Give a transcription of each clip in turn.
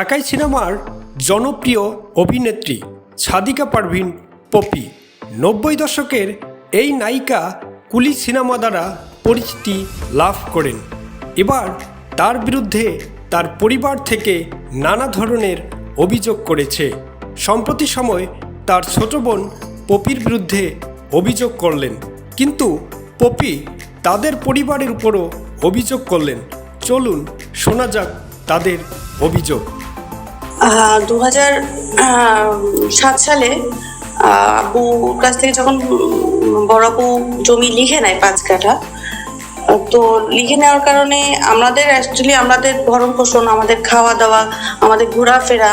ঢাকাই সিনেমার জনপ্রিয় অভিনেত্রী সাদিকা পারভিন পপি নব্বই দশকের এই নায়িকা কুলি সিনেমা দ্বারা পরিচিতি লাভ করেন। এবার তার বিরুদ্ধে তার পরিবার থেকে নানা ধরনের অভিযোগ করেছে। সম্প্রতি সময় তার ছোট বোন পপির বিরুদ্ধে অভিযোগ করলেন। কিন্তু পপি তাদের পরিবারের উপরও অভিযোগ করলেন। চলুন শোনা যাক তাদের অভিযোগ। দু হাজার সাত সালে আব্বুর কাছ থেকে যখন বড় আপু জমি লিখে নেয় পাঁচ কাঠা তো লিখে নেওয়ার কারণে আমাদের অ্যাকচুয়ালি আমাদের ভরণ পোষণ, আমাদের খাওয়া দাওয়া, আমাদের ঘোরাফেরা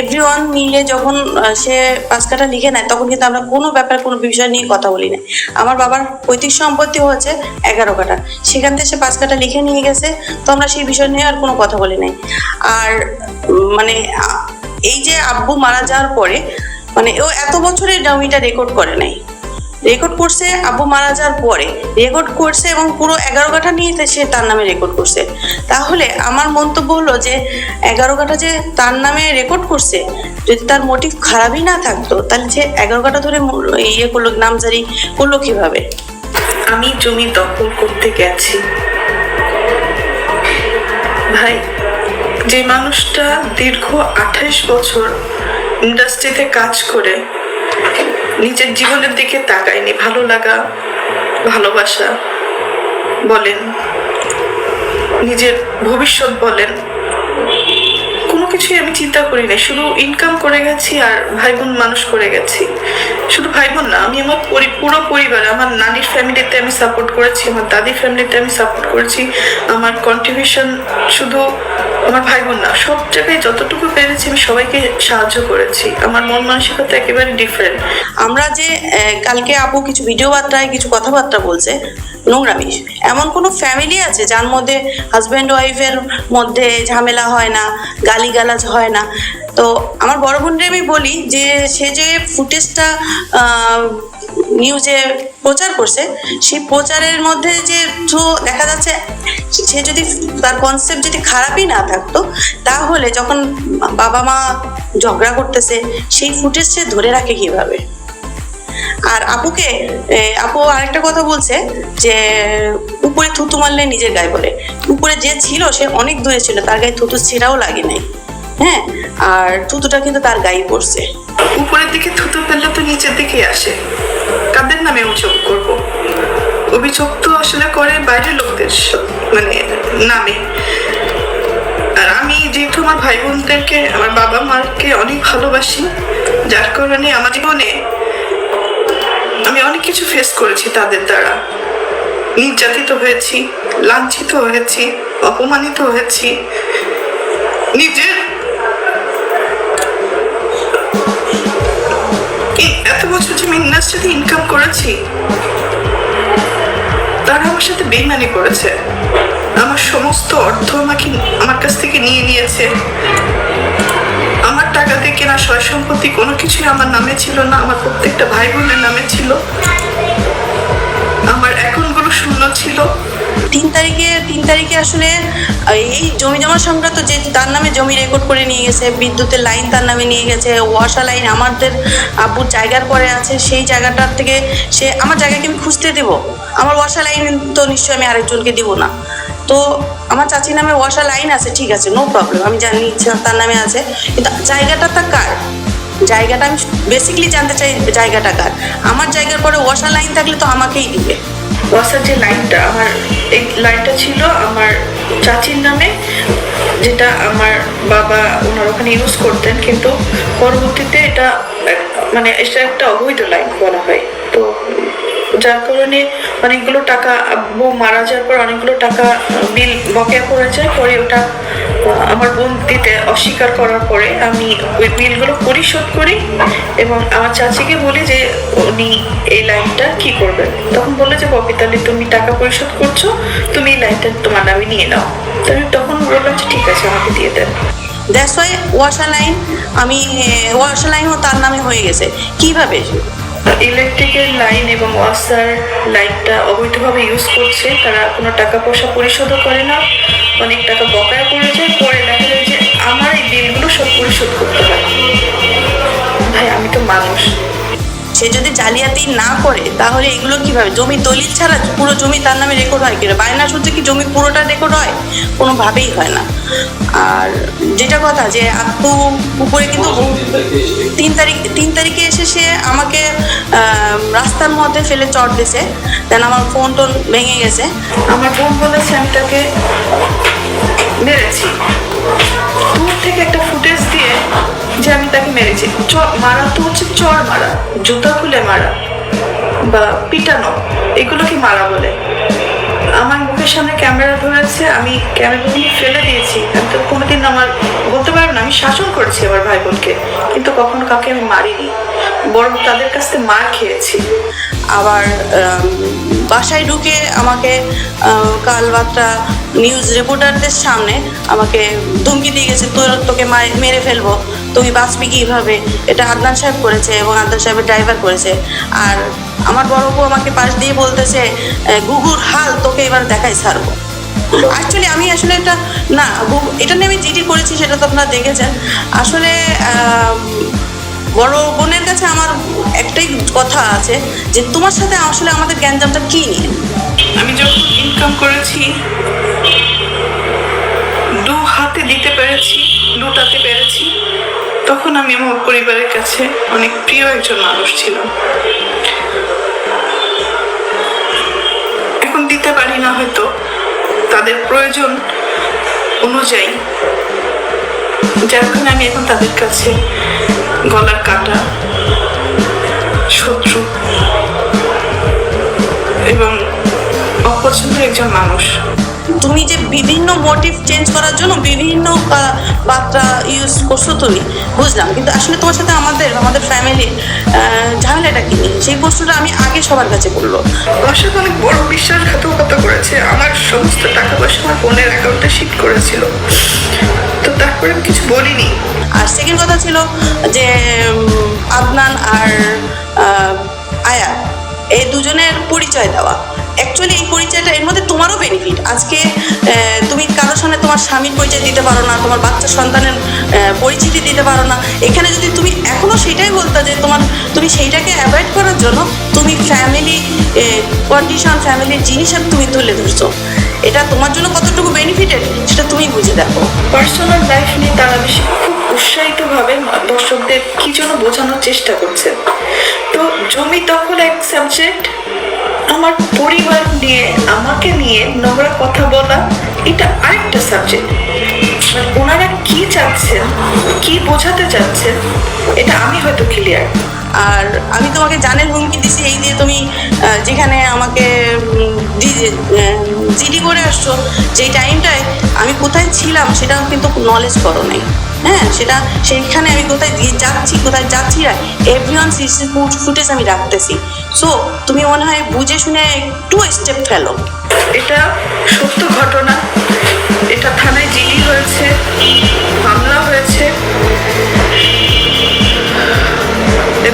এভরি ওয়ান মিলে যখন সে পাঁচ কাঠা লিখে নেয়, তখন কিন্তু আমরা কোনো ব্যাপার কোনো বিষয় নিয়ে কথা বলি না। আমার বাবার পৈতৃক সম্পত্তি হচ্ছে এগারো কাটা সেখান থেকে সে পাঁচ কাঠা লিখে নিয়ে গেছে, তো আমরা সেই বিষয় নিয়ে আর কোনো কথা বলি নাই। আর মানে এই যে আব্বু মারা যাওয়ার পরে মানে ও এত বছরে জমিটা রেকর্ড করে নাই। রেকর্ড করছে, আব্বু মারা যাওয়ার পরে রেকর্ড করছে এবং পুরো এগারো কাঠা নিয়ে সে তার নামে রেকর্ড করছে। তাহলে আমার মন্তব্য হলো যে, এগারো কাঠা যে তার নামে রেকর্ড করছে, যদি তার মোটিভ খারাপই না থাকতো, তাহলে যে এগারো কাঠা ধরে ইয়ে করল, নামজারি করল কীভাবে? আমি জমি দখল করতে গেছি। ভাই, যে মানুষটা দীর্ঘ আঠাইশ বছর ইন্ডাস্ট্রিতে কাজ করে নিজের জীবনের দিকে তাকায়নি, ভালো লাগা, ভালোবাসা বলেন, নিজের ভবিষ্যৎ বলেন, কোনো কিছুই আমি চিন্তা করি না শুধু ইনকাম করে গেছি আর ভাই বোন মানুষ করে গেছি। শুধু ভাই বোন না, আমি আমার পুরো পরিবার, আমার নানির ফ্যামিলিতে আমি সাপোর্ট করেছি, আমার দাদির ফ্যামিলিতে আমি সাপোর্ট করেছি, আমার কন্ট্রিবিউশন শুধু আমার ভাই বোন না সব জায়গায় যতটুকু পেরেছি আমি সবাইকে সাহায্য করেছি। আমার মন মানসিকতা একেবারে ডিফারেন্ট আমরা যে কালকে আপু কিছু ভিডিও বার্তায় কিছু কথাবার্তা বলছে, নোংরামি। এমন কোনো ফ্যামিলি আছে যার মধ্যে হাজব্যান্ড ওয়াইফের মধ্যে ঝামেলা হয় না, গালিগালাজ হয় না? তো আমার বড় বোনরে আমি বলি যে, সে যে ফুটেজটা নিউজে প্রচার করছে, সেই প্রচারের মধ্যে যে দেখা যাচ্ছে, সে যদি তার কনসেপ্ট যদি খারাপই না থাকতো, তাহলে যখন বাবা মা ঝগড়া করতেছে, সেই ফুটেজ সে ধরে রাখে কীভাবে? আর আপুকে আপু আরেকটা কথা বলছে যে, উপরে থুতু মারলে নিজের গায়ে বলে। উপরে যে ছিল, সে অনেক দূরে ছিল, তার গায়ে থুতু ছেঁড়াও লাগে নাই। হ্যাঁ? আর থুতুটা কিন্তু তার গায়ে পড়ছে। উপরের দিকে থুতু ফেললে তো নিচের দিকে আসে। কাদের নামে অভিযোগ করব? অভিযোগ তো আসলে করে বাইরের লোকদের মানে নামে। আর আমি যেহেতু আমার ভাই বোনদেরকে আমার বাবা মাকে অনেক ভালোবাসি, যার কারণে আমার জীবনে আমি অনেক কিছু ফেস করেছি তাদের দ্বারা। নির্যাতিত হয়েছি, লাঞ্ছিত হয়েছি, অপমানিত হয়েছি। নিজের বছর যে আমি ইন্ডাস্ট্রিতে ইনকাম করেছি, তারা আমার সাথে বেইমানি করেছে। আমার সমস্ত অর্থ আমাকে আমার কাছ থেকে নিয়ে নিয়েছে। আমার টাকা দিয়ে কেনা সয় সম্পত্তি কোনো কিছুই আমার নামে ছিল না, আমার প্রত্যেকটা ভাই বোনের নামে ছিল। আমার অ্যাকাউন্টগুলো শূন্য ছিল। তিন তারিখে তিন তারিখে আসলে এই জমি জমা সংক্রান্ত যে তার নামে জমি রেকর্ড করে নিয়ে গেছে, বিদ্যুতের লাইন তার নামে নিয়ে গেছে, ওয়াশা লাইন আমাদের আব্বুর জায়গার পরে আছে, সেই জায়গাটার থেকে সে, আমার জায়গাকে আমি খুঁজতে দেবো। আমার ওয়াশা লাইন তো নিশ্চয়ই আমি আরেকজনকে দিব না। তো আমার চাচির নামে ওয়াশা লাইন আছে, ঠিক আছে নো প্রবলেম আমি জানি তার নামে আছে, কিন্তু জায়গাটা তা কার? জায়গাটা আমি বেসিক্যালি জানতে চাই জায়গাটা কার। আমার জায়গার পরে ওয়াশা লাইন থাকলে তো আমাকেই দিবে। ওয়াসার যে লাইনটা, আমার এই লাইনটা ছিল আমার চাচির নামে, যেটা আমার বাবা ওনার ওখানে ইউজ করতেন, কিন্তু পরবর্তীতে এটা মানে এটা একটা অবৈধ লাইন বলা হয়। তো যার কারণে অনেকগুলো টাকা, আব্বু মারা যাওয়ার পর অনেকগুলো টাকা বিল বকেয়া পড়ে যায় পরে ওটা আমার বোন দিতে অস্বীকার করার পরে আমি ওই বিলগুলো পরিশোধ করি এবং আমার চাচিকে বলি যে উনি এই লাইনটা কি করবেন। তখন বলল যে ববি তাহলে তুমি টাকা পরিশোধ করছ, তুমি এই লাইনটা তোমার নামে নিয়ে নাও। তো আমি তখন বললাম যে, ঠিক আছে, আমাকে দিয়ে দেন। দ্যাটস ওয়াই ওয়াশা লাইন আমি ওয়াশা লাইনও তার নামে হয়ে গেছে। কীভাবে? ইলেকট্রিকের লাইন এবং ওয়াসার লাইনটা অবৈধভাবে ইউজ করছে। তারা কোনো টাকা পয়সা পরিশোধও করে না। অনেক টাকা বকায় করে যায়। পরে দেখা যায় যে আমার এই বিলগুলো সব পরিশোধ করতে হয়। ভাই, আমি তো মানুষ। সে যদি জালিয়াতি না করে, তাহলে এগুলো কীভাবে? জমি দলিল ছাড়া পুরো জমি তার নামে রেকর্ড হয় কিনা বায়না সূত্রে কি জমি পুরোটা রেকর্ড হয়? কোনোভাবেই হয় না। আর যেটা কথা যে আপু উপরে কিন্তু তিন তারিখ, তিন তারিখে এসে সে আমাকে রাস্তার মধ্যে ফেলে চট দিছে। দেন আমার ফোন টোন ভেঙে গেছে। আমার বোন বলেছে আমি তাকে মেরেছি। জুতা খুলে মারা বা পিটানো, এগুলোকে মারা বলে। আমার মুখের সামনে ক্যামেরা ধরেছে, আমি ক্যামেরাগুলো ফেলে দিয়েছি। আমি তো কোনোদিন আমার, বলতে পারব না, আমি শাসন করেছি আমার ভাই বোনকে কিন্তু কখনো কাউকে আমি মারিনি। বরং তাদের কাছ থেকে মার খেয়েছি। আবার বাসায় ঢুকে আমাকে আহ, কাল বার্তা নিউজ রিপোর্টারদের সামনে আমাকে ধমকি দিয়ে গেছে তোর তোকে মার- ফেলব। তুমি বাঁচবি কীভাবে? এটা আদনান সাহেব করেছে এবং আদনান সাহেবের ড্রাইভার করেছে। আর আমার বড় বউ আমাকে পাশ দিয়ে বলতেছে গুগুর হাল তোকে এবার দেখাই ছাড়বো। অ্যাকচুয়ালি আমি আসলে এটা না এটা নিয়ে আমি জিডি করেছি সেটা তো আপনারা দেখেছেন। আসলে বড় বোনের কাছে আমার একটাই কথা আছে যে তোমার সাথে আসলে আমাদের গ্যাঞ্জামটা কি নিয়ে? আমি যখন ইনকাম করেছি, দু হাতে দিতে পেরেছি লুটাতে পেরেছি, তখন আমি আমার পরিবারের কাছে অনেক প্রিয় একজন মানুষ ছিলাম। এখন দিতে পারি না হয়তো, তাদের প্রয়োজন অনুযায়ী। যার কারণে আমি এখন তাদের কাছে গলার কাটা শত্রু এবং অপছন্দের একজন মানুষ। তুমি যে বিভিন্ন মোটিভ চেঞ্জ করার জন্য বিভিন্ন বার্তা ইউজ করছ তুমি বুঝলাম। কিন্তু আসলে তোমার সাথে আমাদের আমাদের ফ্যামিলির ঝামেলাটা কি? নিয়ে সেই প্রশ্নটা আমি আগে সবার কাছে বলল আমার সাথে অনেক বড় বিশ্বাসঘাতকতা করেছে। আমার সমস্ত টাকা পয়সা আমার বোনের অ্যাকাউন্টে শিফট করেছিল। তো তারপরে আমি কিছু বলিনি। আর সেকেন্ড কথা ছিল যে আদনান আর আয়া এই দুজনের পরিচয় দেওয়া। অ্যাকচুয়ালি এই পরিচয়টা এর মধ্যে তোমারও তোমার স্বামীর পরিচয় দিতে পারো না, তোমার বাচ্চা সন্তানের পরিচিতি দিতে পারো না, এখানে যদি তুমি এখনও সেটাই বলতে যে তোমার, তুমি সেইটাকে অ্যাভয়েড করার জন্য তুমি ফ্যামিলি কন্ডিশন ফ্যামিলির জিনিস তুমি তুলে ধরছো। এটা তোমার জন্য কতটুকু বেনিফিটেড সেটা তুমি বুঝে দেখো। পার্সোনাল লাইফ নিয়ে তারা বেশি খুব উৎসাহিতভাবে দর্শকদের কি যেন বোঝানোর চেষ্টা করছে। তো জমি দখল এক সাবজেক্ট আমার পরিবার নিয়ে, আমাকে নিয়ে নোংরা কথা বলা, এটা আরেকটা সাবজেক্ট ওনারা কি চাচ্ছেন, কি বোঝাতে চাচ্ছেন, এটা আমি হয়তো ক্লিয়ার আর আমি তোমাকে জানের হুমকি দিছি, এই দিয়ে তুমি যেখানে আমাকে জিডি করে আসছো, যেই টাইমটায় আমি কোথায় ছিলাম সেটা কিন্তু নলেজ করো নাই। হ্যাঁ সেটা সেইখানে আমি কোথায় দিয়ে যাচ্ছি, কোথায় যাচ্ছি না এভরিওয়ান সিসি ফুটেজ আমি রাখতেছি। সো তুমি মনে হয় বুঝে শুনে একটু স্টেপ ফেলো। এটা সত্য ঘটনা। এটা থানায় জিডি হয়েছে, মামলা হয়েছে।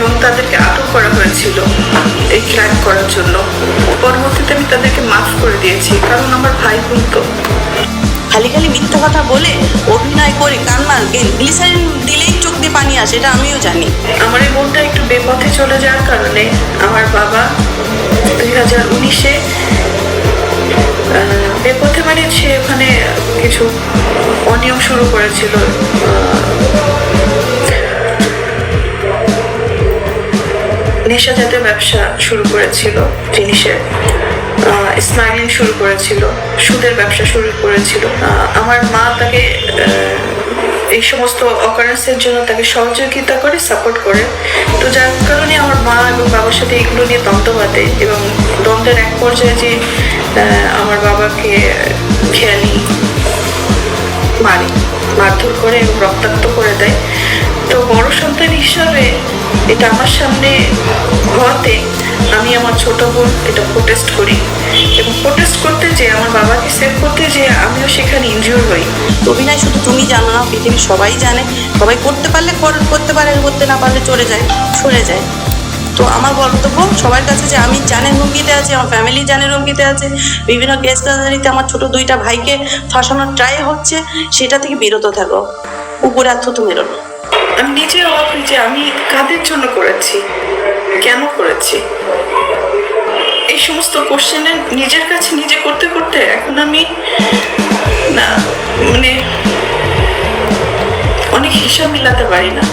এবং তাদেরকে আটক করা হয়েছিল এই ক্রাইম করার জন্য। পরবর্তীতে আমি তাদেরকে মাফ করে দিয়েছি কারণ আমার ভাই বোন তো খালি খালি মিথ্যা কথা বলে অভিনয় করে কান্না গ্লিসারিন দিলেই চোখ দিয়ে পানি আসে এটা আমিও জানি। আমার এই বোনটা একটু বেপথে চলে যাওয়ার কারণে আমার বাবা দুই হাজার উনিশে বেপথে মানে সে ওখানে কিছু অনিয়ম শুরু করেছিল নেশা জাতীয় ব্যবসা শুরু করেছিল জিনিসের স্মাগলিং শুরু করেছিল, সুদের ব্যবসা শুরু করেছিল। আমার মা তাকে এই সমস্ত অকারেন্সের জন্য তাকে সহযোগিতা করে সাপোর্ট করে। তো যার কারণে আমার মা এবং বাবার সাথে এগুলো নিয়ে দ্বন্দ্ব বাঁধে এবং দ্বন্দ্বের এক পর্যায়ে যে আমার বাবাকে খেয়ালি মারে, মারধর করে এবং রক্তাক্ত করে দেয়। তো বড় সন্তান হিসাবে এটা আমার সামনে হওয়াতে আমি আমার ছোট বোন এটা প্রোটেস্ট করি। এবং প্রোটেস্ট করতে যে আমার বাবাকে সেভ করতে যে আমিও সেখানে ইনজিওর হই। অভিনয় শুধু তুমি জানো না পৃথিবীর সবাই জানে। সবাই করতে পারলে করতে পারে, করতে না পারলে চলে যায়, সরে যায়। তো আমার বক্তব্য সবার কাছে যে আমি জানের হুমকিতে আছি, আমার ফ্যামিলি জানের হুমকিতে আছে। বিভিন্ন কেস কাছারিতে আমার ছোট দুইটা ভাইকে ফাঁসানোর ট্রাই হচ্ছে, সেটা থেকে বিরত থাকো। উপরে আর থুতু মেরোলো আমি নিজে অবাক হই যে আমি কাদের জন্য করেছি? কেন করেছি? এই সমস্ত কোশ্চেনের নিজের কাছে নিজে করতে করতে এখন আমি না মানে অনেক হিসাব মিলাতে পারি না।